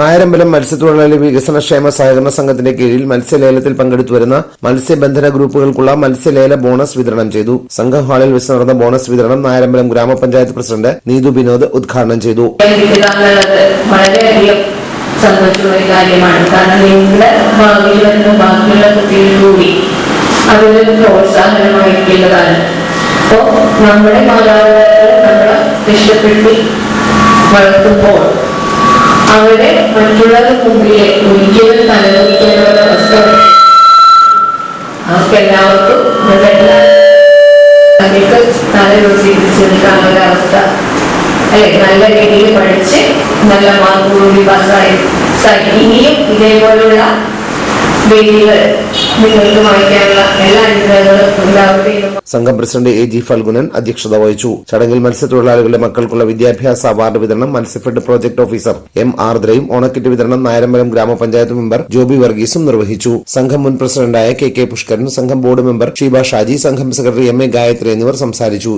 നായരമ്പലം മത്സ്യത്തൊഴിലാളി വികസന ക്ഷേമ സഹകരണ സംഘത്തിന്റെ കീഴിൽ മത്സ്യലേലത്തിൽ പങ്കെടുത്തു വരുന്ന മത്സ്യബന്ധന ഗ്രൂപ്പുകൾക്കുള്ള മത്സ്യലേല ബോണസ് വിതരണം ചെയ്തു. സംഘം ഹാളിൽ വെച്ച് നടന്ന ബോണസ് വിതരണം നായരമ്പലം ഗ്രാമപഞ്ചായത്ത് പ്രസിഡന്റ് നീതു വിനോദ് ഉദ്ഘാടനം ചെയ്തു. സന്തോഷമുള്ള ഒരു കാര്യമാണ്. കാരണം നിങ്ങളുടെ ഭാവിയിൽ വരുന്ന കുട്ടികൾ കൂടി അതിനൊരു പ്രോത്സാഹനമായിരിക്കേണ്ടതാണ്. അപ്പോൾ നമ്മുടെ മാതാപിതാക്കളെ നമ്മളെ ഇഷ്ടപ്പെട്ട് വളർത്തുമ്പോൾ അവരെ മറ്റുള്ളവരുടെ മുമ്പിലെ ഒരിക്കലും തലവെക്കേണ്ട അവസ്ഥ വരും. അവർക്ക് തലയൊഴിച്ചിരിക്കാനുള്ള ഒരവസ്ഥ അല്ലെ നല്ല രീതിയിൽ പഠിച്ച് നല്ല മാർക്കോടുകൂടി പാസ്സായി സായി. ഇനിയും ഇതേപോലുള്ള സംഘം പ്രസിഡന്റ് എ ജി ഫൽഗുനൻ അധ്യക്ഷത വഹിച്ചു. ചടങ്ങിൽ മത്സ്യത്തൊഴിലാളികളുടെ മക്കൾക്കുള്ള വിദ്യാഭ്യാസ അവാർഡ് വിതരണം മത്സ്യഫെഡ് പ്രോജക്ട് ഓഫീസർ എം ആർദ്രയും ഓണക്കിറ്റ് വിതരണം നായരമ്പലം ഗ്രാമപഞ്ചായത്ത് മെമ്പർ ജോബി വർഗീസും നിർവഹിച്ചു. സംഘം മുൻ പ്രസിഡന്റായ കെ കെ പുഷ്കരൻ സംഘം ബോർഡ് മെമ്പർ ഷീബ ഷാജി സംഘം സെക്രട്ടറി എം എ ഗായത്രി എന്നിവർ സംസാരിച്ചു.